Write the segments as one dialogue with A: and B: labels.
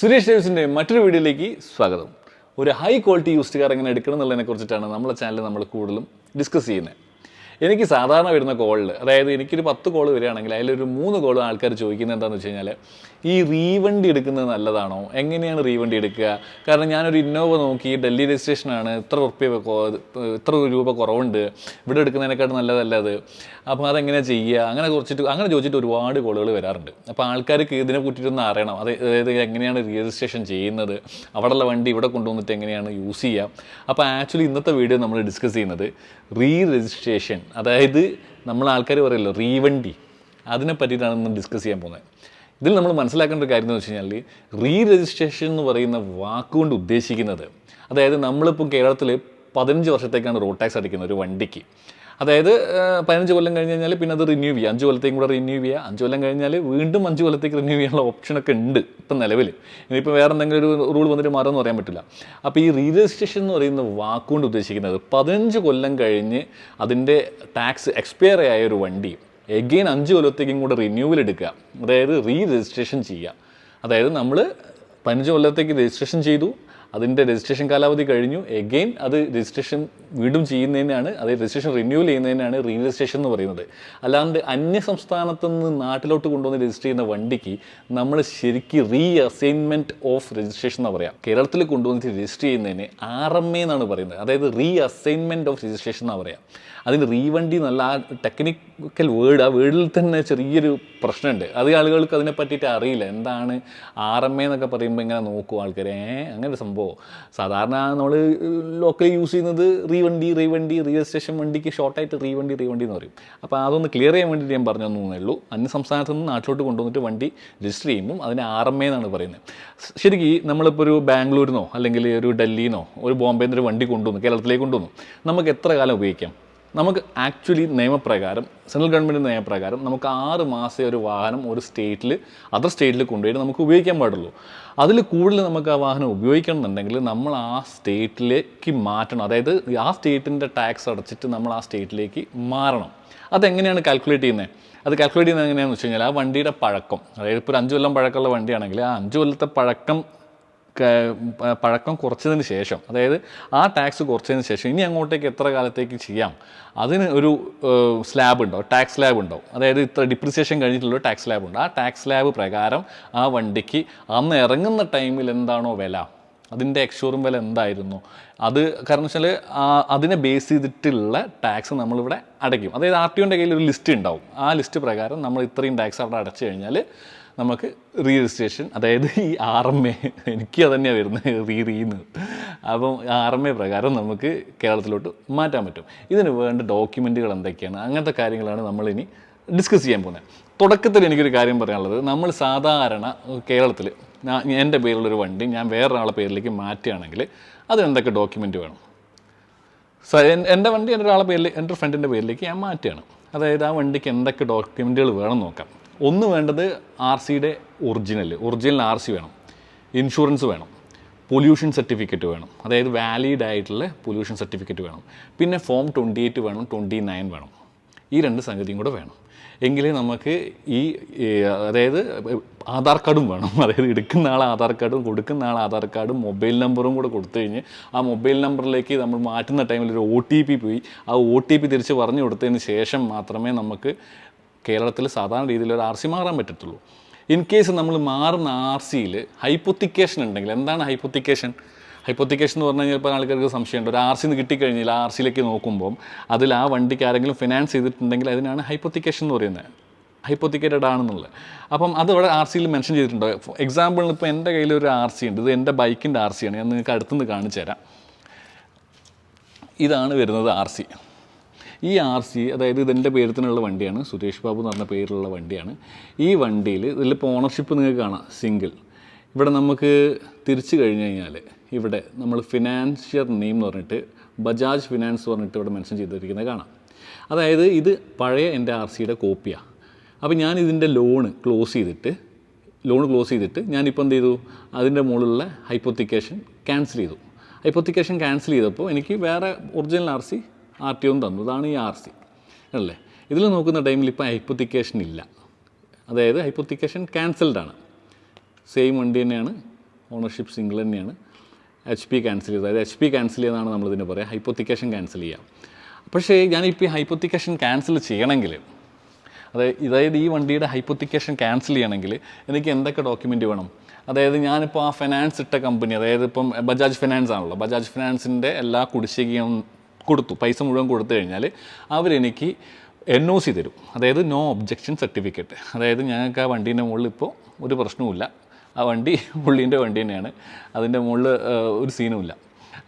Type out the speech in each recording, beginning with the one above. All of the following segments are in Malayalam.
A: സുരേഷ് ഡേവിസിന്റെ മറ്റൊരു വീഡിയോയിലേക്ക് സ്വാഗതം. ഒരു ഹൈ ക്വാളിറ്റി യൂസ്ഡ് കാർ എങ്ങനെ എടുക്കണം എന്നുള്ളതിനെ കുറിച്ചിട്ടാണ് നമ്മുടെ ചാനൽ നമ്മൾ കൂടുതലും ഡിസ്കസ് ചെയ്യുന്നത്. എനിക്ക് സാധാരണ വരുന്ന കോളിൽ അതായത് എനിക്കൊരു പത്ത് കോൾ വരികയാണെങ്കിൽ അതിലൊരു മൂന്ന് കോൾ ആൾക്കാർ ചോദിക്കുന്നത് എന്താണെന്ന് വെച്ച് കഴിഞ്ഞാൽ ഈ റീവണ്ടി എടുക്കുന്നത് നല്ലതാണോ? എങ്ങനെയാണ് റീവണ്ടി എടുക്കുക? കാരണം ഞാനൊരു ഇന്നോവ നോക്കി ഡൽഹി രജിസ്ട്രേഷനാണ് ഇത്ര റുപ്യ ഇത്ര രൂപ കുറവുണ്ട് ഇവിടെ എടുക്കുന്നതിനെക്കാട്ടും നല്ലതല്ല അത്. അപ്പോൾ അതെങ്ങനെയാണ് ചെയ്യുക? അങ്ങനെ കുറച്ചിട്ട് അങ്ങനെ ചോദിച്ചിട്ട് ഒരുപാട് കോളുകൾ വരാറുണ്ട്. അപ്പോൾ ആൾക്കാർക്ക് ഇതിനെ പറ്റിയിട്ടൊന്ന് അറിയണം. അത് അതായത് എങ്ങനെയാണ് രജിസ്ട്രേഷൻ ചെയ്യുന്നത്? അവിടെയുള്ള വണ്ടി ഇവിടെ കൊണ്ടുവന്നിട്ട് എങ്ങനെയാണ് യൂസ് ചെയ്യുക? അപ്പോൾ ആക്ച്വലി ഇന്നത്തെ വീഡിയോ നമ്മൾ ഡിസ്കസ് ചെയ്യുന്നത് റീ രജിസ്ട്രേഷൻ അതായത് നമ്മൾ ആൾക്കാർ പറയല്ലോ റീവണ്ടി. അതിനെ പറ്റിയിട്ടാണ് നമ്മൾ ഡിസ്കസ് ചെയ്യാൻ പോകുന്നത്. ഇതിൽ നമ്മൾ മനസ്സിലാക്കേണ്ട ഒരു കാര്യം എന്ന് വെച്ച് കഴിഞ്ഞാൽ റീ രജിസ്ട്രേഷൻ എന്ന് പറയുന്ന വാക്കുകൊണ്ട് ഉദ്ദേശിക്കുന്നത് അതായത് നമ്മളിപ്പോൾ കേരളത്തിൽ പതിനഞ്ച് വർഷത്തേക്കാണ് റോഡ് ടാക്സ് അടിക്കുന്നത് ഒരു വണ്ടിക്ക്. അതായത് പതിനഞ്ച് കൊല്ലം കഴിഞ്ഞ് കഴിഞ്ഞാൽ പിന്നെ അത് റിന്യൂ ചെയ്യുക അഞ്ച് കൊല്ലത്തേക്കും കൂടെ റിന്യൂ ചെയ്യുക അഞ്ച് കൊല്ലം കഴിഞ്ഞാൽ വീണ്ടും അഞ്ച് കൊല്ലത്തേക്ക് റിന്യൂ ചെയ്യാനുള്ള ഓപ്ഷനൊക്കെ ഉണ്ട് ഇപ്പം നിലവിൽ ഇനിയിപ്പോൾ വേറെ എന്തെങ്കിലും ഒരു റൂൾ വന്നിട്ട് മാറുമെന്ന് പറയാൻ പറ്റില്ല. അപ്പോൾ ഈ റീ രജിസ്ട്രേഷൻ എന്ന് പറയുന്ന വാക്കുകൊണ്ട് ഉദ്ദേശിക്കുന്നത് പതിനഞ്ച് കൊല്ലം കഴിഞ്ഞ് അതിന്റെ ടാക്സ് എക്സ്പയർ ആയ ഒരു വണ്ടി എഗെയിൻ അഞ്ച് കൊല്ലത്തേക്കും കൂടെ റിന്യൂവൽ എടുക്കുക. അതായത് റീ രജിസ്ട്രേഷൻ ചെയ്യുക. അതായത് നമ്മൾ പതിനഞ്ച് കൊല്ലത്തേക്ക് രജിസ്ട്രേഷൻ ചെയ്തു. അതിന്റെ രജിസ്ട്രേഷൻ കാലാവധി കഴിഞ്ഞു. എഗെയിൻ അത് രജിസ്ട്രേഷൻ വീണ്ടും ചെയ്യുന്നതിനാണ് അത് രജിസ്ട്രേഷൻ റിന്യൂവൽ ചെയ്യുന്നതിനാണ് റീ രജിസ്ട്രേഷൻ എന്ന് പറയുന്നത്. അല്ലാണ്ട് അന്യ സംസ്ഥാനത്ത് നിന്ന് നാട്ടിലോട്ട് കൊണ്ടുവന്ന് രജിസ്റ്റർ ചെയ്യുന്ന വണ്ടിക്ക് നമ്മൾ ശരിക്കും റീ അസൈൻമെന്റ് ഓഫ് രജിസ്ട്രേഷൻ എന്ന് പറയാം. കേരളത്തിൽ കൊണ്ടുവന്നിട്ട് രജിസ്റ്റർ ചെയ്യുന്നതിന് ആർ എം എ എന്നാണ് പറയുന്നത്. അതായത് റീ അസൈൻമെന്റ് ഓഫ് രജിസ്ട്രേഷൻ എന്നാണ് പറയാം. അതിന് റീവണ്ടി നല്ല ആ ടെക്നിക്കൽ വേർഡ് ആ വേർഡിൽ തന്നെ ചെറിയൊരു പ്രശ്നമുണ്ട്. അത് ആളുകൾക്ക് അതിനെ പറ്റിയിട്ട് അറിയില്ല. എന്താണ് ആർ എം എ എന്നൊക്കെ പറയുമ്പോൾ ഇങ്ങനെ നോക്കും ആൾക്കാർ ഏ അങ്ങനെ ഒരു സംഭവം സാധാരണ നമ്മൾ ലോക്കലി യൂസ് ചെയ്യുന്നത് റീവണ്ടി റീവണ്ടി രജിസ്ട്രേഷൻ വണ്ടിക്ക് ഷോർട്ടായിട്ട് റീവണ്ടി റീവണ്ടി എന്ന് പറയും. അപ്പോൾ അതൊന്ന് ക്ലിയർ ചെയ്യാൻ വേണ്ടിയിട്ട് ഞാൻ പറഞ്ഞു തന്നേ ഉള്ളൂ. അന്യ സംസ്ഥാനത്ത് നിന്ന് നാട്ടിലോട്ട് കൊണ്ടുവന്നിട്ട് വണ്ടി രജിസ്റ്റർ ചെയ്യുമ്പോൾ അതിന് ആർ എം എ എന്നാണ് പറയുന്നത്. ശരിക്കും നമ്മളിപ്പോൾ ഒരു ബാംഗ്ലൂരിനോ അല്ലെങ്കിൽ ഒരു ബോംബെയിൽ നിന്ന് ഒരു വണ്ടി കൊണ്ടുവന്നു കേരളത്തിലേക്ക് കൊണ്ടുവന്നു നമുക്ക് എത്ര കാലം ഉപയോഗിക്കാം? നമുക്ക് ആക്ച്വലി നിയമപ്രകാരം സെൻട്രൽ ഗവൺമെന്റ് നിയമപ്രകാരം നമുക്ക് ആറ് മാസം ഒരു വാഹനം ഒരു സ്റ്റേറ്റിൽ അതർ സ്റ്റേറ്റിൽ കൊണ്ടുപോയിട്ട് നമുക്ക് ഉപയോഗിക്കാൻ പാടുള്ളൂ. അതിൽ കൂടുതൽ നമുക്ക് ആ വാഹനം ഉപയോഗിക്കണം എന്നുണ്ടെങ്കിൽ നമ്മൾ ആ സ്റ്റേറ്റിലേക്ക് മാറ്റണം. അതായത് ആ സ്റ്റേറ്റിന്റെ ടാക്സ് അടച്ചിട്ട് നമ്മൾ ആ സ്റ്റേറ്റിലേക്ക് മാറണം. അതെങ്ങനെയാണ് കാൽക്കുലേറ്റ് ചെയ്യുന്നത് അത് കാൽക്കുലേറ്റ് ചെയ്യുന്നത് എങ്ങനെയാണെന്ന് വെച്ച് കഴിഞ്ഞാൽ ആ വണ്ടിയുടെ പഴക്കം അതായത് ഇപ്പോൾ ഒരു അഞ്ച് കൊല്ലം പഴക്കമുള്ള വണ്ടിയാണെങ്കിൽ ആ അഞ്ച് കൊല്ലത്തെ പഴക്കം പഴക്കം കുറച്ചതിന് ശേഷം അതായത് ആ ടാക്സ് കുറച്ചതിന് ശേഷം ഇനി അങ്ങോട്ടേക്ക് എത്ര കാലത്തേക്ക് ചെയ്യാം? അതിന് ഒരു സ്ലാബ് ഉണ്ടോ? ടാക്സ് സ്ലാബ് ഉണ്ടോ? അതായത് ഇത്ര ഡിപ്രിസിയേഷൻ കഴിഞ്ഞിട്ടുള്ള ടാക്സ് സ്ലാബ് ഉണ്ട്. ആ ടാക്സ് സ്ലാബ് പ്രകാരം ആ വണ്ടിക്ക് അന്ന് ഇറങ്ങുന്ന ടൈമിൽ എന്താണോ വില? അതിന്റെ എക്സ്ഷോറും വില എന്തായിരുന്നു? അത് കാരണം വെച്ചാൽ അതിനെ ബേസ് ചെയ്തിട്ടുള്ള ടാക്സ് നമ്മളിവിടെ അടയ്ക്കും. അതായത് ആർ ടി ഒന്റെ കയ്യിൽ ഒരു ലിസ്റ്റ് ഉണ്ടാവും. ആ ലിസ്റ്റ് പ്രകാരം നമ്മൾ ഇത്രയും ടാക്സ് അവിടെ അടച്ചു കഴിഞ്ഞാൽ നമുക്ക് റീ രജിസ്ട്രേഷൻ അതായത് ഈ ആർ എം എ എനിക്ക് അതന്നെയാണ് വരുന്നത് റീ റീന്ന് അപ്പം ആർ എം എ പ്രകാരം നമുക്ക് കേരളത്തിലോട്ട് മാറ്റാൻ പറ്റും. ഇതിന് വേണ്ട ഡോക്യുമെന്റുകൾ എന്തൊക്കെയാണ്? അങ്ങനത്തെ കാര്യങ്ങളാണ് നമ്മളിനി ഡിസ്കസ് ചെയ്യാൻ പോകുന്നത്. തുടക്കത്തിൽ എനിക്കൊരു കാര്യം പറയാനുള്ളത്. നമ്മൾ സാധാരണ കേരളത്തിൽ എന്റെ പേരിലൊരു വണ്ടി ഞാൻ വേറൊരാളെ പേരിലേക്ക് മാറ്റുകയാണെങ്കിൽ അതിനെന്തൊക്കെ ഡോക്യുമെന്റ് വേണം? എന്റെ വണ്ടി എന്റെ ഒരാളെ പേരിൽ എന്റെ ഫ്രണ്ടിന്റെ പേരിലേക്ക് ഞാൻ മാറ്റുകയാണ്. അതായത് ആ വണ്ടിക്ക് എന്തൊക്കെ ഡോക്യുമെന്റുകൾ വേണം നോക്കാം. ഒന്ന് വേണ്ടത് ആർ സിയുടെ ഒറിജിനൽ ഒറിജിനൽ ആർ സി വേണം. ഇൻഷുറൻസ് വേണം. പൊല്യൂഷൻ സർട്ടിഫിക്കറ്റ് വേണം. അതായത് വാലിഡ് ആയിട്ടുള്ള പൊല്യൂഷൻ സർട്ടിഫിക്കറ്റ് വേണം. പിന്നെ ഫോം ട്വന്റി എയ്റ്റ് വേണം ട്വന്റി നയൻ വേണം. ഈ രണ്ട് സംഗതിയും കൂടെ വേണം. എങ്കിലേ നമുക്ക് ഈ അതായത് ആധാർ കാർഡും വേണം. അതായത് എടുക്കുന്ന ആൾ ആധാർ കാർഡും കൊടുക്കുന്ന ആൾ ആധാർ കാർഡും മൊബൈൽ നമ്പറും കൂടെ കൊടുത്തു കഴിഞ്ഞ് ആ മൊബൈൽ നമ്പറിലേക്ക് നമ്മൾ മാറ്റുന്ന ടൈമിൽ ഒരു ഒ ടി പി പോയി. ആ ഒ ടി പി തിരിച്ച് പറഞ്ഞു കൊടുത്തതിന് ശേഷം മാത്രമേ നമുക്ക് കേരളത്തിൽ സാധാരണ രീതിയിൽ ഒരു ആർ സി മാറാൻ പറ്റത്തുള്ളൂ. ഇൻ കേസ് നമ്മൾ മാറുന്ന ആർ സിയിൽ ഹൈപ്പൊത്തിക്കേഷൻ ഉണ്ടെങ്കിൽ എന്താണ് ഹൈപ്പൊത്തിക്കേഷൻ ഹൈപ്പൊത്തിക്കേഷൻ എന്ന് പറഞ്ഞു കഴിഞ്ഞാൽ ഇപ്പോൾ ആൾക്കാർക്ക് സംശയമുണ്ട്. ഒരു ആർ സിന്ന് കിട്ടിക്കഴിഞ്ഞാൽ ആർ സിയിലേക്ക് നോക്കുമ്പോൾ അതിൽ ആ വണ്ടിക്ക് ആരെങ്കിലും ഫിനാൻസ് ചെയ്തിട്ടുണ്ടെങ്കിൽ അതിനാണ് ഹൈപ്പൊത്തിക്കേഷൻ എന്ന് പറയുന്നത്. ഹൈപ്പൊത്തിക്കേറ്റഡ് ആണെന്നുള്ളത്. അപ്പം അത് ഇവിടെ ആർ സിയിൽ മെൻഷൻ ചെയ്തിട്ടുണ്ട്. എക്സാമ്പിളിന് ഇപ്പോൾ എന്റെ കയ്യിൽ ഒരു ആർ സി ഉണ്ട്. ഇത് എന്റെ ബൈക്കിന്റെ ആർ സി ആണ് ഞാൻ നിങ്ങൾക്ക് അടുത്തുനിന്ന് കാണിച്ചു തരാം ഇതാണ് വരുന്നത് ആർ സി. ഈ ആർ സി അതായത് ഇതെന്റെ പേരത്തിനുള്ള വണ്ടിയാണ്. സുരേഷ് ബാബു എന്ന് പറഞ്ഞ പേരിലുള്ള വണ്ടിയാണ്. ഈ വണ്ടിയിൽ ഇതിലിപ്പോൾ ഓണർഷിപ്പ് നിങ്ങൾക്ക് കാണാം. സിംഗിൾ ഇവിടെ നമുക്ക് തിരിച്ചു കഴിഞ്ഞ് കഴിഞ്ഞാൽ ഇവിടെ നമ്മൾ ഫിനാൻഷ്യർ നെയിം എന്ന് പറഞ്ഞിട്ട് ബജാജ് ഫിനാൻസ് പറഞ്ഞിട്ട് ഇവിടെ മെൻഷൻ ചെയ്തിരിക്കുന്നത് കാണാം. അതായത് ഇത് പഴയ എന്റെ ആർ സിയുടെ കോപ്പിയാണ് അപ്പോൾ ഞാൻ ഇതിന്റെ ലോണ് ക്ലോസ് ചെയ്തിട്ട് ലോൺ ക്ലോസ് ചെയ്തിട്ട് ഞാനിപ്പോൾ എന്ത് ചെയ്തു? അതിന്റെ മുകളിലുള്ള ഹൈപ്പോത്തിക്കേഷൻ ക്യാൻസൽ ചെയ്തു. ഹൈപ്പോത്തിക്കേഷൻ ക്യാൻസൽ ചെയ്തപ്പോൾ എനിക്ക് വേറെ original R C R T ഒന്നും തന്നു. ഇതാണ് ഈ ആർ സി. അല്ലേ? ഇതിൽ നോക്കുന്ന ടൈമിൽ ഇപ്പോൾ ഹൈപ്പൊത്തിക്കേഷൻ ഇല്ല. അതായത് ഹൈപ്പൊത്തിക്കേഷൻ ക്യാൻസൽഡ് ആണ്. സെയിം വണ്ടി തന്നെയാണ്. ഓണർഷിപ്പ് സിംഗിൾ തന്നെയാണ്. എച്ച് പി ക്യാൻസൽ ചെയ്തത്. അതായത് എച്ച് പി ക്യാൻസൽ ചെയ്തെന്നാണ് നമ്മളിതിന് പറയുക ഹൈപ്പത്തിക്കേഷൻ ക്യാൻസൽ ചെയ്യാം. പക്ഷേ ഞാനിപ്പോൾ ഈ ഹൈപ്പത്തിക്കേഷൻ ക്യാൻസൽ ചെയ്യണമെങ്കിൽ അതായത് അതായത് ഈ വണ്ടിയുടെ ഹൈപ്പത്തിക്കേഷൻ ക്യാൻസൽ ചെയ്യണമെങ്കിൽ എനിക്ക് എന്തൊക്കെ ഡോക്യുമെന്റ് വേണം? അതായത് ഞാനിപ്പോൾ ആ ഫിനാൻസ് ഇട്ട കമ്പനി അതായത് ഇപ്പം ബജാജ് ഫിനാൻസ് ആണല്ലോ. ബജാജ് ഫിനാൻസിന്റെ എല്ലാ കുടിശ്ശികയും കൊടുത്തു പൈസ മുഴുവൻ കൊടുത്തു കഴിഞ്ഞാൽ അവരെനിക്ക് എൻ ഒ സി തരും. അതായത് നോ ഒബ്ജക്ഷൻ സർട്ടിഫിക്കറ്റ് അതായത് ഞങ്ങൾക്ക് ആ വണ്ടീന്റെ മുകളിൽ ഇപ്പോൾ ഒരു പ്രശ്നവുമില്ല. ആ വണ്ടി പുള്ളീന്റെ വണ്ടി തന്നെയാണ്. അതിന്റെ മുകളിൽ ഒരു സീനുമില്ല.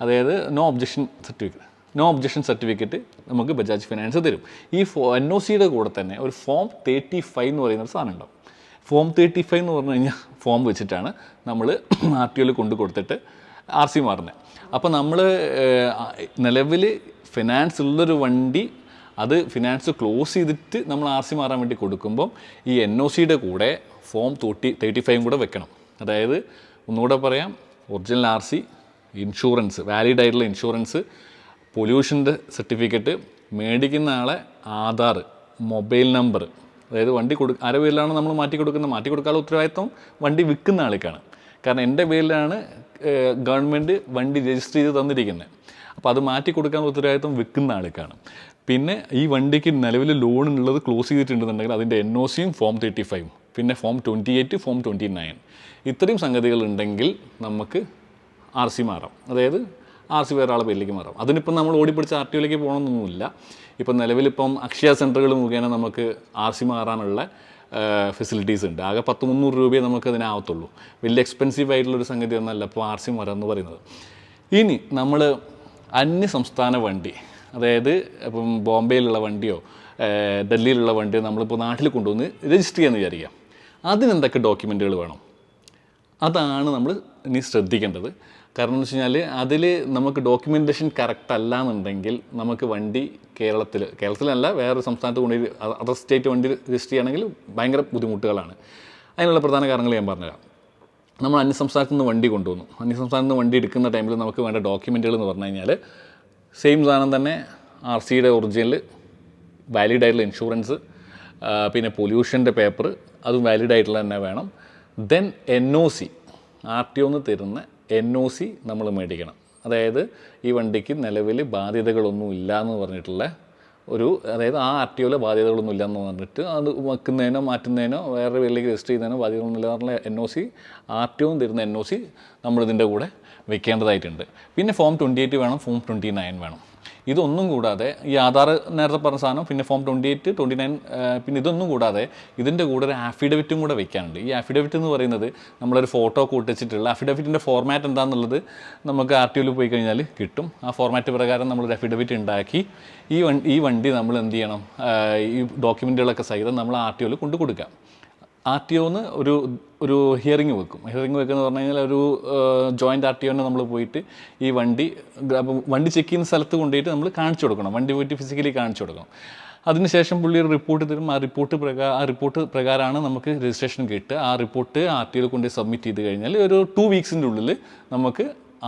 A: അതായത് no objection certificate no objection certificate നമുക്ക് ബജാജ് ഫിനാൻസ് തരും. ഈ ഫോ എൻ ഒ സിയുടെ കൂടെ തന്നെ ഒരു ഫോം തേർട്ടി ഫൈവ് എന്ന് പറയുന്ന ഒരു സാധനം ഉണ്ടാവും. ഫോം തേർട്ടി ഫൈവ് എന്ന് പറഞ്ഞു കഴിഞ്ഞാൽ ഫോം വെച്ചിട്ടാണ് നമ്മൾ ആർ ടി ഒയിൽ കൊണ്ട് കൊടുത്തിട്ട് ആർ സി മാറുന്നത് അപ്പോൾ നമ്മൾ നിലവിൽ ഫിനാൻസ് ഉള്ളൊരു വണ്ടി അത് ഫിനാൻസ് ക്ലോസ് ചെയ്തിട്ട് നമ്മൾ ആർ സി മാറാൻ വേണ്ടി കൊടുക്കുമ്പം ഈ എൻ ഒ സിയുടെ കൂടെ ഫോം തേർട്ടി തേർട്ടി ഫൈവും കൂടെ വെക്കണം. അതായത് ഒന്നുകൂടെ പറയാം original R C insurance valid ആയിട്ടുള്ള ഇൻഷുറൻസ് പൊല്യൂഷന്റെ സർട്ടിഫിക്കറ്റ് മേടിക്കുന്ന ആളെ ആധാർ മൊബൈൽ നമ്പർ അതായത് വണ്ടി കൊടു ആരുടെ പേരിലാണ് നമ്മൾ മാറ്റി കൊടുക്കുന്നത്? മാറ്റി കൊടുക്കാനുള്ള ഉത്തരവാദിത്വം വണ്ടി വിൽക്കുന്ന ആൾക്കാണ്. കാരണം എന്റെ പേരിലാണ് ഗവൺമെന്റ് വണ്ടി രജിസ്റ്റർ ചെയ്ത് തന്നിരിക്കുന്നത് അപ്പോൾ അത് മാറ്റി കൊടുക്കാൻ ഉത്തരവാദിത്വം വിൽക്കുന്ന ആൾക്കാണ്. പിന്നെ ഈ വണ്ടിക്ക് നിലവിൽ ലോൺ ഉള്ളത് ക്ലോസ് ചെയ്തിട്ടുണ്ടെന്നുണ്ടെങ്കിൽ അതിന്റെ എൻ ഒ സിയും ഫോം തേർട്ടി ഫൈവും പിന്നെ form twenty eight form twenty nine ഇത്രയും സംഗതികൾ ഉണ്ടെങ്കിൽ നമുക്ക് ആർ സി മാറാം. അതായത് ആർ സി വേറെ ആളെ പേരിലേക്ക് മാറാം. അതിനിപ്പം നമ്മൾ ഓടിപ്പിടിച്ച് ആർ ടി ഒയിലേക്ക് പോകണമെന്നൊന്നുമില്ല ഇപ്പം നിലവിലിപ്പം അക്ഷയ സെന്ററുകൾ മുഖേന നമുക്ക് ആർ സി മാറാനുള്ള ഫെസിലിറ്റീസ് ഉണ്ട്. ആകെ പത്ത് മുന്നൂറ് രൂപയെ നമുക്ക് അതിനാവത്തുള്ളൂ വലിയ എക്സ്പെൻസീവ് ആയിട്ടുള്ളൊരു സംഗതി ഒന്നല്ല ഇപ്പോൾ ആർ സി മരം എന്ന് പറയുന്നത്. ഇനി നമ്മൾ അന്യ സംസ്ഥാന വണ്ടി അതായത് ഇപ്പം ബോംബെയിലുള്ള വണ്ടിയോ ഡൽഹിയിലുള്ള വണ്ടിയോ നമ്മളിപ്പോൾ നാട്ടിൽ കൊണ്ടുവന്ന് രജിസ്റ്റർ ചെയ്യാമെന്ന് വിചാരിക്കാം. അതിനെന്തൊക്കെ ഡോക്യുമെന്റുകൾ വേണം? അതാണ് നമ്മൾ ഇനി ശ്രദ്ധിക്കേണ്ടത്. കാരണം എന്ന് വെച്ച് കഴിഞ്ഞാൽ അതിൽ നമുക്ക് ഡോക്യുമെന്റേഷൻ കറക്റ്റ് അല്ല എന്നുണ്ടെങ്കിൽ നമുക്ക് വണ്ടി കേരളത്തിൽ കേരളത്തിലല്ല വേറെ സംസ്ഥാനത്ത് കൊണ്ട് അതർ സ്റ്റേറ്റ് വണ്ടി രജിസ്റ്റർ ചെയ്യുകയാണെങ്കിൽ ഭയങ്കര ബുദ്ധിമുട്ടുകളാണ്. അതിനുള്ള പ്രധാന കാരണങ്ങൾ ഞാൻ പറഞ്ഞുതരാം. നമ്മൾ അന്യസംസ്ഥാനത്ത് നിന്ന് വണ്ടി കൊണ്ടുവന്നു. അന്യസംസ്ഥാനത്ത് നിന്ന് വണ്ടി എടുക്കുന്ന ടൈമിൽ നമുക്ക് വേണ്ട ഡോക്യുമെന്റുകൾ എന്ന് പറഞ്ഞു കഴിഞ്ഞാൽ സെയിം സാധനം തന്നെ ആർ സിയുടെ ഒറിജിനൽ വാലിഡ് ആയിട്ടുള്ള ഇൻഷുറൻസ് പിന്നെ പൊല്യൂഷന്റെ പേപ്പർ അതും വാലിഡ് ആയിട്ടുള്ള തന്നെ വേണം. Then N O C R T ഒന്ന് തരുന്ന എൻ ഒ സി നമ്മൾ മേടിക്കണം. അതായത് ഈ വണ്ടിക്ക് നിലവിൽ ബാധ്യതകളൊന്നും ഇല്ല എന്ന് പറഞ്ഞിട്ടുള്ള ഒരു അതായത് ആ ആർ ടി ഒയിലെ ബാധ്യതകളൊന്നും ഇല്ലെന്ന് പറഞ്ഞിട്ട് അത് വെക്കുന്നതിനോ മാറ്റുന്നതിനോ വേറെ പേരിലേക്ക് രജിസ്റ്റർ ചെയ്യുന്നതിനോ ബാധ്യതകളൊന്നും ഇല്ല എന്നുള്ള N O C R T ഒന്നും തരുന്ന എൻ ഒ സി നമ്മളിതിന്റെ കൂടെ വെക്കേണ്ടതായിട്ടുണ്ട്. പിന്നെ ഫോം ട്വന്റി എയ്റ്റ് വേണം ഫോം ട്വന്റി നയൻ വേണം. ഇതൊന്നും കൂടാതെ ഈ ആധാർ നേരത്തെ പറഞ്ഞ സാധനം പിന്നെ form twenty eight twenty nine പിന്നെ ഇതൊന്നും കൂടാതെ ഇതിന്റെ കൂടെ ഒരു ആഫിഡവിറ്റും കൂടെ വെക്കാനുണ്ട്. ഈ ആഫിഡവിറ്റ് എന്ന് പറയുന്നത് നമ്മളൊരു ഫോട്ടോ കൂട്ടിച്ചിട്ടുള്ള ആഫിഡവിറ്റിന്റെ ഫോർമാറ്റ് എന്താണെന്നുള്ളത് നമുക്ക് ആർ ടി ഒയിൽ പോയി കഴിഞ്ഞാൽ കിട്ടും. ആ ഫോർമാറ്റ് പ്രകാരം നമ്മളൊരു അഫിഡവിറ്റ് ഉണ്ടാക്കി ഈ വണ്ടി ഈ വണ്ടി നമ്മൾ എന്ത് ചെയ്യണം? ഈ ഡോക്യുമെന്റുകളൊക്കെ സഹിതം നമ്മൾ ആർ ടി ഒയിൽ കൊണ്ടു കൊടുക്കാം. ആർ ടി ഒന്ന് ഒരു ഒരു ഹിയറിംഗ് വെക്കും. ഹിയറിംഗ് വെക്കുന്ന പറഞ്ഞു കഴിഞ്ഞാൽ ഒരു ജോയിന്റ് ആർ ടി ഒനെ നമ്മൾ പോയിട്ട് ഈ വണ്ടി വണ്ടി ചെക്ക് ചെയ്യുന്ന സ്ഥലത്ത് കൊണ്ടുപോയിട്ട് നമ്മൾ കാണിച്ചു കൊടുക്കണം. വണ്ടി പോയിട്ട് ഫിസിക്കലി കാണിച്ചു കൊടുക്കണം. അതിനുശേഷം പുള്ളി ഒരു റിപ്പോർട്ട് തരും. ആ റിപ്പോർട്ട് പ്രകാരം ആ റിപ്പോർട്ട് പ്രകാരമാണ് നമുക്ക് രജിസ്ട്രേഷൻ കിട്ടുക. ആ റിപ്പോർട്ട് ആർ ടി ഒയിൽ കൊണ്ട് സബ്മിറ്റ് ചെയ്ത് കഴിഞ്ഞാൽ ഒരു ടു വീക്സിന്റെ ഉള്ളിൽ നമുക്ക്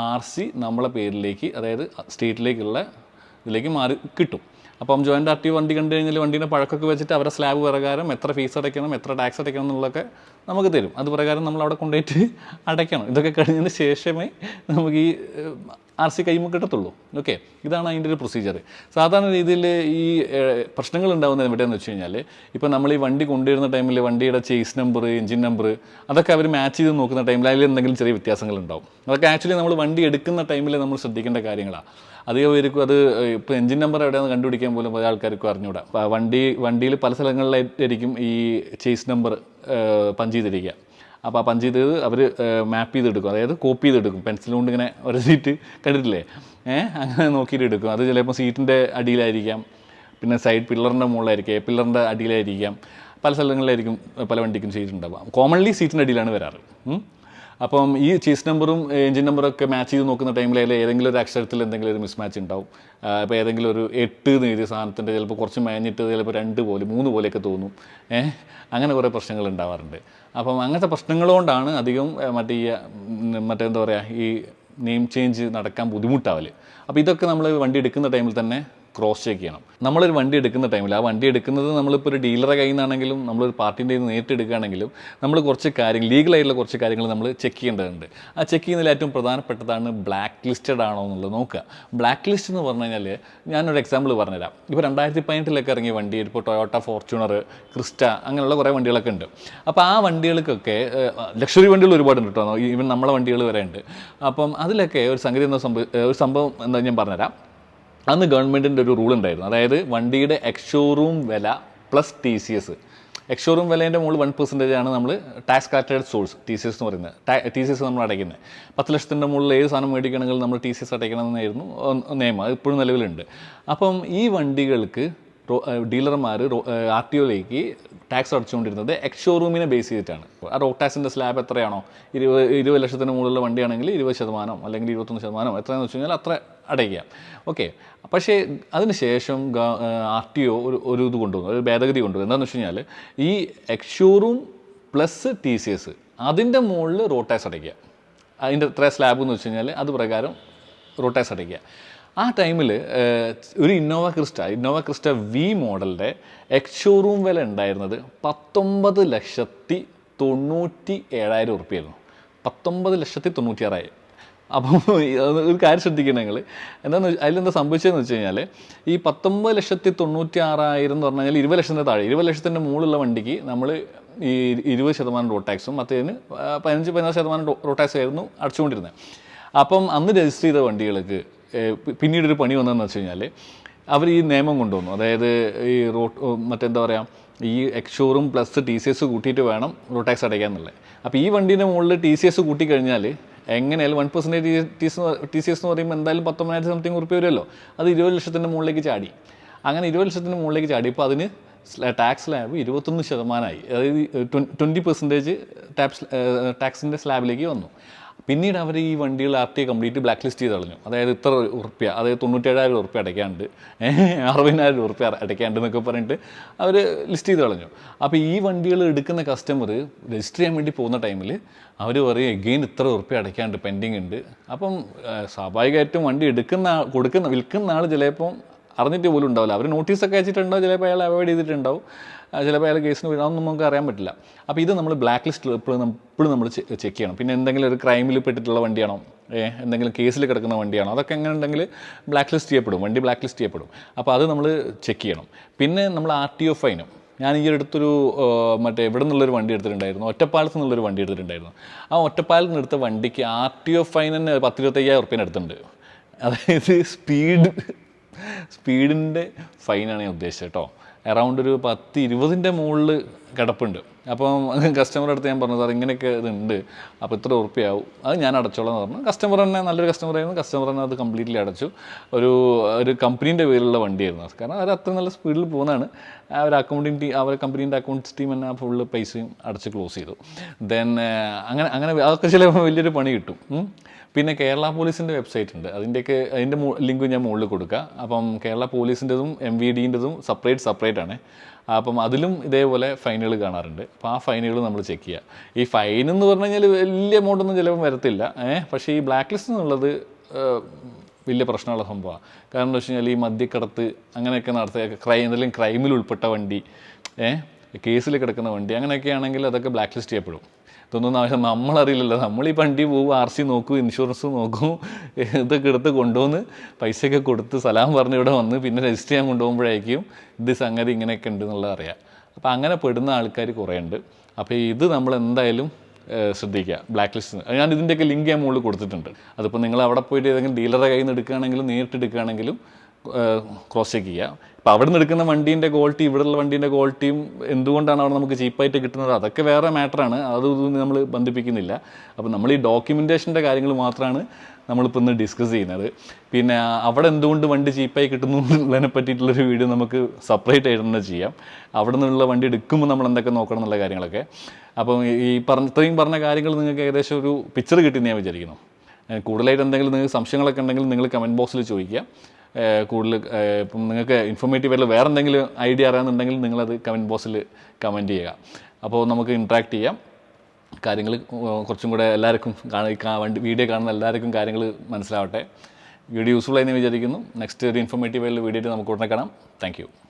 A: ആർ സി നമ്മളെ പേരിലേക്ക് അതായത് സ്റ്റേറ്റിലേക്കുള്ള ഇതിലേക്ക് മാറി കിട്ടും. അപ്പം ജോയിന്റ് ആർ ടി വണ്ടി കണ്ടു കഴിഞ്ഞാൽ വണ്ടീന്റെ പഴക്കൊക്കെ വെച്ചിട്ട് അവരുടെ സ്ലാബ് പ്രകാരം എത്ര ഫീസ് അടയ്ക്കണം എത്ര ടാക്സ് അടയ്ക്കണം എന്നുള്ളതൊക്കെ നമുക്ക് തരും. അത് പ്രകാരം നമ്മൾ അവിടെ കൊണ്ടുപോയിട്ട് അടയ്ക്കണം. ഇതൊക്കെ കഴിഞ്ഞതിന് ശേഷമേ നമുക്ക് ഈ ആർ സി കൈമ കിട്ടത്തുള്ളൂ. ഓക്കെ ഇതാണ് അതിന്റെ ഒരു പ്രൊസീജിയർ സാധാരണ രീതിയിൽ ഈ പ്രശ്നങ്ങൾ ഉണ്ടാകുന്നത് എവിടെയെന്ന് വെച്ച് കഴിഞ്ഞാൽ ഇപ്പോൾ നമ്മൾ ഈ വണ്ടി കൊണ്ടുവരുന്ന ടൈമിൽ വണ്ടിയുടെ ചേസ് നമ്പർ എഞ്ചിൻ നമ്പർ അതൊക്കെ അവർ മാച്ച് ചെയ്ത് നോക്കുന്ന ടൈമിൽ അതിൽ എന്തെങ്കിലും ചെറിയ വ്യത്യാസങ്ങൾ ഉണ്ടാവും. അതൊക്കെ ആക്ച്വലി നമ്മൾ വണ്ടി എടുക്കുന്ന ടൈമിൽ നമ്മൾ ശ്രദ്ധിക്കേണ്ട കാര്യങ്ങളാണ് അധികം പേർക്കും അത് ഇപ്പോൾ എഞ്ചിൻ നമ്പർ എവിടെയാണെന്ന് കണ്ടുപിടിക്കാൻ പോലും പല ആൾക്കാർക്കും അറിഞ്ഞുകൂടാ വണ്ടി വണ്ടിയിൽ പല സ്ഥലങ്ങളിലായിട്ടായിരിക്കും ഈ ചേസ് നമ്പർ പഞ്ച് ചെയ്തിരിക്കുക. അപ്പോൾ ആ പഞ്ച് ചെയ്തത് അവർ മാപ്പ് ചെയ്തെടുക്കും. അതായത് കോപ്പി ചെയ്തെടുക്കും. പെൻസിൽ കൊണ്ട് ഇങ്ങനെ ഒരു സീറ്റ് കണ്ടിട്ടില്ലേ? ഏഹ് അങ്ങനെ നോക്കിയിട്ട് എടുക്കും. അത് ചിലപ്പോൾ സീറ്റിന്റെ അടിയിലായിരിക്കാം. പിന്നെ സൈഡ് പില്ലറിന്റെ മുകളിലായിരിക്കും. പില്ലറിന്റെ അടിയിലായിരിക്കാം. പല സ്ഥലങ്ങളിലായിരിക്കും പല വണ്ടിക്കും ചെയ്തിട്ടുണ്ടാവുക കോമൺലി സീറ്റിന്റെ അടിയിലാണ് വരാറ്. അപ്പം ഈ ചീസ് നമ്പറും എഞ്ചിൻ നമ്പറും ഒക്കെ മാച്ച് ചെയ്ത് നോക്കുന്ന ടൈമിൽ അതിൽ ഏതെങ്കിലും ഒരു അക്ഷരത്തിൽ എന്തെങ്കിലും ഒരു മിസ്മാച്ച് ഉണ്ടാവും. അപ്പോൾ ഏതെങ്കിലും ഒരു എട്ട് എന്ന് സാധനത്തിന്റെ ചിലപ്പോൾ കുറച്ച് മേഞ്ഞിട്ട് ചിലപ്പോൾ രണ്ട് പോലെ മൂന്ന് പോലെയൊക്കെ തോന്നും. ഏഹ് അങ്ങനെ കുറേ പ്രശ്നങ്ങൾ ഉണ്ടാവാറുണ്ട്. അപ്പം അങ്ങനത്തെ പ്രശ്നങ്ങളുകൊണ്ടാണ് അധികം മറ്റേ ഈ ഉം, മറ്റേ എന്താ പറയുക ഈ നെയിം ചേഞ്ച് നടക്കാൻ ബുദ്ധിമുട്ടാവൽ. അപ്പോൾ ഇതൊക്കെ നമ്മൾ വണ്ടി എടുക്കുന്ന ടൈമിൽ തന്നെ ക്രോസ് ചെക്ക് ചെയ്യണം. നമ്മളൊരു വണ്ടി എടുക്കുന്ന ടൈമിൽ ആ വണ്ടി എടുക്കുന്നത് നമ്മളിപ്പോൾ ഒരു ഡീലറെ കയ്യിൽ നിന്നാണെങ്കിലും നമ്മളൊരു പാർട്ടിന്റെ നിന്ന് നേരിട്ട് എടുക്കുകയാണെങ്കിലും നമ്മൾ കുറച്ച് കാര്യങ്ങൾ ലീഗലായിട്ടുള്ള കുറച്ച് കാര്യങ്ങൾ നമ്മൾ ചെക്ക് ചെയ്യേണ്ടതുണ്ട്. ആ ചെക്ക് ചെയ്യുന്നതിൽ ഏറ്റവും പ്രധാനപ്പെട്ടതാണ് ബ്ലാക്ക് ലിസ്റ്റഡ് ആണോ എന്നുള്ളത് നോക്കുക. ബ്ലാക്ക് ലിസ്റ്റ് എന്ന് പറഞ്ഞു കഴിഞ്ഞാൽ ഞാനൊരു എക്സാമ്പിൾ പറഞ്ഞുതരാം. ഇപ്പോൾ രണ്ടായിരത്തി പതിനെട്ടിലൊക്കെ ഇറങ്ങിയ വണ്ടി ഇപ്പോൾ ടൊയോട്ട ഫോർച്യൂണർ ക്രിസ്റ്റ അങ്ങനെയുള്ള കുറേ വണ്ടികളൊക്കെ ഉണ്ട്. അപ്പോൾ ആ വണ്ടികൾക്കൊക്കെ ലക്ഷറി വണ്ടികൾ ഒരുപാടുണ്ട് കേട്ടോ. ഈവൻ നമ്മളെ വണ്ടികൾ വരെ ഉണ്ട്. അപ്പം അതിലൊക്കെ ഒരു സംഗതി എന്താ സംഭവം ഒരു സംഭവം എന്താ ഞാൻ പറഞ്ഞുതരാം. അന്ന് ഗവൺമെന്റിന്റെ ഒരു റൂൾ ഉണ്ടായിരുന്നു. അതായത് വണ്ടിയുടെ എക്സ്ഷോറൂം വില plus T C S ex showroom വിലേന്റെ മുകളിൽ വൺ പെർസെന്റേജ് ആണ് നമ്മൾ tax cutted source T C S എന്ന് പറയുന്നത്. ടി സി എസ് നമ്മൾ അടയ്ക്കുന്നത്. പത്ത് ലക്ഷത്തിന്റെ മുകളിൽ ഏത് സാധനം മേടിക്കണമെങ്കിൽ നമ്മൾ ടി സി എസ് അടയ്ക്കണമെന്നായിരുന്നു നിയമം. അത് ഇപ്പോഴും നിലവിലുണ്ട്. അപ്പം ഈ വണ്ടികൾക്ക് ഡീലർമാർ ആർ ടി ഒയിലേക്ക് ടാക്സ് അടച്ചുകൊണ്ടിരുന്നത് എക്സ് ഷോറൂമിനെ ബേസ് ചെയ്തിട്ടാണ്. ആ റോഡ് ടാക്സിന്റെ സ്ലാബ് എത്രയാണോ? ഇരുപത് ഇരുപത് ലക്ഷത്തിന് മുകളിലുള്ള വണ്ടിയാണെങ്കിൽ ഇരുപത് ശതമാനം അല്ലെങ്കിൽ ഇരുപത്തൊന്ന് ശതമാനം എത്രയാണെന്ന് വെച്ച് കഴിഞ്ഞാൽ അത്ര അടയ്ക്കാം ഓക്കെ പക്ഷേ അതിനുശേഷം ആർ ടി ഒ ഒരു ഒരു ഇത് കൊണ്ടുവന്നു. ഒരു ഭേദഗതി കൊണ്ടുവന്നു. എന്താണെന്ന് വെച്ച് കഴിഞ്ഞാൽ ഈ ex showroom plus T C S അതിന്റെ മുകളിൽ റോഡ് ടാക്സ് അടയ്ക്കുക. അതിന്റെ എത്ര സ്ലാബ് എന്ന് വെച്ച് കഴിഞ്ഞാൽ അത് പ്രകാരം റോഡ് ടാക്സ് അടയ്ക്കുക. ആ ടൈമിൽ ഒരു Innova Crysta Innova Crysta V മോഡലിന്റെ എക്സ് ഷോറൂം വില ഉണ്ടായിരുന്നത് പത്തൊമ്പത് ലക്ഷത്തി തൊണ്ണൂറ്റി ഏഴായിരം ഉറുപ്പിയായിരുന്നു. പത്തൊമ്പത് ലക്ഷത്തി തൊണ്ണൂറ്റി ആറായിരം അപ്പം ഒരു കാര്യം ശ്രദ്ധിക്കണം നിങ്ങൾ എന്താണെന്ന് അതിലെന്താ സംഭവിച്ചതെന്ന് വെച്ച് കഴിഞ്ഞാൽ ഈ പത്തൊമ്പത് ലക്ഷത്തി തൊണ്ണൂറ്റി ആറായിരം എന്ന് പറഞ്ഞു കഴിഞ്ഞാൽ ഇരുപത് ലക്ഷത്തിന്റെ താഴെ ഇരുപത് ലക്ഷത്തിന്റെ മുകളിലുള്ള വണ്ടിക്ക് നമ്മൾ ഈ ഇരുപത് ശതമാനം റോഡ് ടാക്സും മറ്റേതിന് പതിനഞ്ച് പതിനാറ് ശതമാനം റോഡ് ടാക്സ് ആയിരുന്നു അടച്ചുകൊണ്ടിരുന്നത്. അപ്പം അന്ന് രജിസ്റ്റർ ചെയ്ത വണ്ടികൾക്ക് ഏഹ് പി- പിന്നീട് ഒരു പണി വന്നതെന്ന് വെച്ച് കഴിഞ്ഞാൽ അവർ ഈ നിയമം കൊണ്ടുവന്നു. അതായത് ഈ റോട്ട് മറ്റെന്താ പറയുക ഈ ex showroom plus T C S കൂട്ടിയിട്ട് വേണം റോഡ് ടാക്സ് അടയ്ക്കാൻ എന്നുള്ളത് അപ്പോൾ ഈ വണ്ടീന്റെ മുകളിൽ ടി സി എസ് കൂട്ടിക്കഴിഞ്ഞാൽ എങ്ങനെയായാലും one percentage T T C S എന്ന് പറയുമ്പോൾ എന്തായാലും പത്തൊമ്പതിനായിരത്തി സംതിങ് ഉറുപ്പ് വരുമല്ലോ. അത് ഇരുപത് ലക്ഷത്തിന്റെ മുകളിലേക്ക് ചാടി. അങ്ങനെ ഇരുപത് ലക്ഷത്തിന്റെ മുകളിലേക്ക് ചാടി. ഇപ്പോൾ അതിന് ടാക്സ് സ്ലാബ് ഇരുപത്തൊന്ന് ശതമാനമായി. അതായത് ട്വന്റി പെർസെന്റേജ് ടാക്സ് ടാക്സിന്റെ സ്ലാബിലേക്ക് വന്നു. പിന്നീട് അവർ ഈ വണ്ടികൾ R T complete black list ചെയ്ത് കളഞ്ഞു. അതായത് ഇത്ര ഉറുപ്പ്യ അതായത് തൊണ്ണൂറ്റേഴായിരം ഉറുപ്പ്യ അടയ്ക്കാണ്ട് അറുപതിനായിരം ഉറുപ്പ്യ അടയ്ക്കാണ്ട് എന്നൊക്കെ പറഞ്ഞിട്ട് അവർ ലിസ്റ്റ് ചെയ്ത് കളഞ്ഞു. അപ്പോൾ ഈ വണ്ടികൾ എടുക്കുന്ന കസ്റ്റമർ രജിസ്റ്റർ ചെയ്യാൻ വേണ്ടി പോകുന്ന ടൈമിൽ അവർ പറയും എഗെയിൻ ഇത്ര ഉറുപ്പ്യ അടയ്ക്കാണ്ട് പെൻഡിങ് ഉണ്ട്. അപ്പം സ്വാഭാവികമായിട്ടും വണ്ടി എടുക്കുന്ന കൊടുക്കുന്ന വിൽക്കുന്ന ആൾ ചിലപ്പം അറിഞ്ഞിട്ട് പോലും ഉണ്ടാവില്ല. അവർ നോട്ടീസൊക്കെ അയച്ചിട്ടുണ്ടാവും ചിലപ്പോൾ അയാൾ അവോയ്ഡ് ചെയ്തിട്ടുണ്ടാവും. ചിലപ്പോൾ അയാൾ കേസിന് വീഴാമെന്ന് നമുക്ക് അറിയാൻ പറ്റില്ല. അപ്പോൾ ഇത് നമ്മൾ ബ്ലാക്ക് ലിസ്റ്റിൽ എപ്പോഴും എപ്പോഴും നമ്മൾ ചെക്ക് ചെയ്യണം. പിന്നെ എന്തെങ്കിലും ഒരു ക്രൈമിൽ പെട്ടിട്ടുള്ള വണ്ടിയാണോ? എന്തെങ്കിലും കേസിൽ കിടക്കുന്ന വണ്ടിയാണോ? അതൊക്കെ എങ്ങനെ ഉണ്ടെങ്കിൽ ബ്ലാക്ക് ലിസ്റ്റ് ചെയ്യപ്പെടും വണ്ടി ബ്ലാക്ക് ലിസ്റ്റ് ചെയ്യപ്പെടും. അപ്പോൾ അത് നമ്മൾ ചെക്ക് ചെയ്യണം. പിന്നെ നമ്മൾ ആർ ടി ഒ ഫൈനും ഞാൻ ഈ അടുത്തൊരു മറ്റേ ഇവിടെ നിന്നുള്ളൊരു വണ്ടി എടുത്തിട്ടുണ്ടായിരുന്നു. ഒറ്റപ്പാലത്ത് നിന്നുള്ളൊരു വണ്ടി എടുത്തിട്ടുണ്ടായിരുന്നു. ആ ഒറ്റപ്പാലത്ത് നിന്ന് എടുത്ത വണ്ടിക്ക് ആർ ടി ഒ ഫൈൻ തന്നെ പത്തിരുപത്തയ്യായിരം ഉറുപ്പ്യന് എടുത്തിട്ടുണ്ട് അതായത് സ്പീഡ് സ്പീഡിന്റെ ഫൈനാണ് ഞാൻ ഉദ്ദേശിച്ചത് കേട്ടോ. അറൗണ്ട് ഒരു പത്ത് ഇരുപതിന്റെ മുകളിൽ കിടപ്പുണ്ട്. അപ്പം കസ്റ്റമറുടെ അടുത്ത് ഞാൻ പറഞ്ഞു സാർ ഇങ്ങനെയൊക്കെ ഇതുണ്ട്. അപ്പോൾ ഇത്ര ഉറപ്പിയാവും. അത് ഞാൻ അടച്ചോളാം എന്ന് പറഞ്ഞു. കസ്റ്റമർ തന്നെ നല്ലൊരു കസ്റ്റമർ ആയിരുന്നു. കസ്റ്റമർ തന്നെ അത് കംപ്ലീറ്റ്ലി അടച്ചു. ഒരു ഒരു കമ്പനീന്റെ പേരിലുള്ള വണ്ടിയായിരുന്നു. കാരണം അവർ അത്ര നല്ല സ്പീഡിൽ പോകുന്നതാണ്. അവർ അക്കൗണ്ടിങ് ടീം അവർ കമ്പനീന്റെ അക്കൗണ്ട്സ് ടീം തന്നെ ഫുള്ള് പൈസയും അടച്ച് ക്ലോസ് ചെയ്തു. ദെൻ അങ്ങനെ അങ്ങനെ അതൊക്കെ ചിലപ്പോൾ വലിയൊരു പണി കിട്ടും. പിന്നെ കേരള പോലീസിന്റെ വെബ്സൈറ്റ് ഉണ്ട്. അതിന്റെയൊക്കെ അതിന്റെ ലിങ്ക് ഞാൻ മുകളിൽ കൊടുക്കുക അപ്പം കേരള പോലീസിന്റെതും എം വി ഡിന്റെതും സെപ്പറേറ്റ് സെപ്പറേറ്റ് ആണ്. അപ്പം അതിലും ഇതേപോലെ ഫൈനുകൾ കാണാറുണ്ട്. അപ്പോൾ ആ ഫൈനുകൾ നമ്മൾ ചെക്ക് ചെയ്യുക ഈ ഫൈൻ എന്ന് പറഞ്ഞു കഴിഞ്ഞാൽ വലിയ എമൗണ്ട് ഒന്നും ചിലപ്പോൾ വരത്തില്ല. ഏഹ് പക്ഷേ ഈ ബ്ലാക്ക് ലിസ്റ്റ് എന്നുള്ളത് വലിയ പ്രശ്നമുള്ള സംഭവമാണ്. കാരണം എന്താ വെച്ച് കഴിഞ്ഞാൽ ഈ മദ്യക്കടത്ത് അങ്ങനെയൊക്കെ നടത്തിയ ക്രൈം എന്തെങ്കിലും ക്രൈമിൽ ഉൾപ്പെട്ട വണ്ടി ഏഹ് കേസിൽ കിടക്കുന്ന വണ്ടി അങ്ങനെയൊക്കെ ആണെങ്കിൽ അതൊക്കെ ബ്ലാക്ക് ലിസ്റ്റ് ചെയ്യപ്പെടും. ഇതൊന്നും ആവശ്യം നമ്മളറിയില്ലല്ലോ. നമ്മൾ ഈ വണ്ടി പോകും ആർ സി നോക്കും ഇൻഷുറൻസ് നോക്കും ഇതൊക്കെ എടുത്ത് കൊണ്ടുവന്ന് പൈസയൊക്കെ കൊടുത്ത് സലാം പറഞ്ഞ് ഇവിടെ വന്ന് പിന്നെ രജിസ്റ്റർ ചെയ്യാൻ കൊണ്ടുപോകുമ്പോഴായിരിക്കും ഇത് സംഗതി ഇങ്ങനെയൊക്കെ ഉണ്ട് എന്നുള്ളത് അറിയാം. അപ്പോൾ അങ്ങനെ പെടുന്ന ആൾക്കാർ കുറേ ഉണ്ട് അപ്പോൾ ഇത് നമ്മൾ എന്തായാലും ശ്രദ്ധിക്കുക. ബ്ലാക്ക് ലിസ്റ്റ് ഞാൻ ഇതിന്റെയൊക്കെ ലിങ്ക് ഞാൻ മുകളിൽ കൊടുത്തിട്ടുണ്ട്. അതിപ്പോൾ നിങ്ങൾ അവിടെ പോയിട്ട് ഏതെങ്കിലും ഡീലറുടെ കയ്യിൽ നിന്ന് എടുക്കുകയാണെങ്കിലും നേരിട്ട് എടുക്കുകയാണെങ്കിലും ക്രോസ് ചെക്ക് ചെയ്യുക. അപ്പോൾ അവിടെ നിന്ന് എടുക്കുന്ന വണ്ടീന്റെ ക്വാളിറ്റി ഇവിടെയുള്ള വണ്ടീന്റെ ക്വാളിറ്റിയും എന്തുകൊണ്ടാണ് അവിടെ നമുക്ക് ചീപ്പായിട്ട് കിട്ടുന്നത്? അതൊക്കെ വേറെ മാറ്ററാണ് അത് നമ്മൾ ബന്ധിപ്പിക്കുന്നില്ല. അപ്പോൾ നമ്മൾ ഈ ഡോക്യുമെന്റേഷന്റെ കാര്യങ്ങൾ മാത്രമാണ് നമ്മളിപ്പോൾ ഇന്ന് ഡിസ്കസ് ചെയ്യുന്നത്. പിന്നെ അവിടെ എന്തുകൊണ്ട് വണ്ടി ചീപ്പായി കിട്ടുന്നു എന്നുള്ളതിനെ പറ്റിയിട്ടുള്ളൊരു വീഡിയോ നമുക്ക് സെപ്പറേറ്റ് ആയിട്ട് തന്നെ ചെയ്യാം. അവിടെ നിന്നുള്ള വണ്ടി എടുക്കുമ്പോൾ നമ്മൾ എന്തൊക്കെ നോക്കണം എന്നുള്ള കാര്യങ്ങളൊക്കെ. അപ്പം ഈ പറഞ്ഞ ഇത്രയും പറഞ്ഞ കാര്യങ്ങൾ നിങ്ങൾക്ക് ഏകദേശം ഒരു പിക്ചർ കിട്ടിയെന്ന് ഞാൻ വിചാരിക്കുന്നു. കൂടുതലായിട്ട് എന്തെങ്കിലും നിങ്ങൾക്ക് സംശയങ്ങളൊക്കെ ഉണ്ടെങ്കിൽ നിങ്ങൾ കമന്റ് ബോക്സിൽ ചോദിക്കുക. കൂടുതൽ ഇപ്പം നിങ്ങൾക്ക് ഇൻഫോർമേറ്റീവ് വേറെ എന്തെങ്കിലും ഐഡിയ അറിയാമെന്നുണ്ടെങ്കിൽ നിങ്ങളത് കമന്റ് ബോക്സിൽ കമന്റ് ചെയ്യുക. അപ്പോൾ നമുക്ക് ഇൻട്രാക്ട് ചെയ്യാം. കാര്യങ്ങൾ കുറച്ചും കൂടെ എല്ലാവർക്കും കാണ- വീഡിയോ കാണുന്ന എല്ലാവർക്കും കാര്യങ്ങൾ മനസ്സിലാവട്ടെ. വീഡിയോ യൂസ്ഫുൾ ആയി വിചാരിക്കുന്നു. നെക്സ്റ്റ് ഒരു ഇൻഫോർമേറ്റീവ് ആയിട്ടുള്ള വീഡിയോ നമുക്ക് ഉടനെ കാണാം. താങ്ക്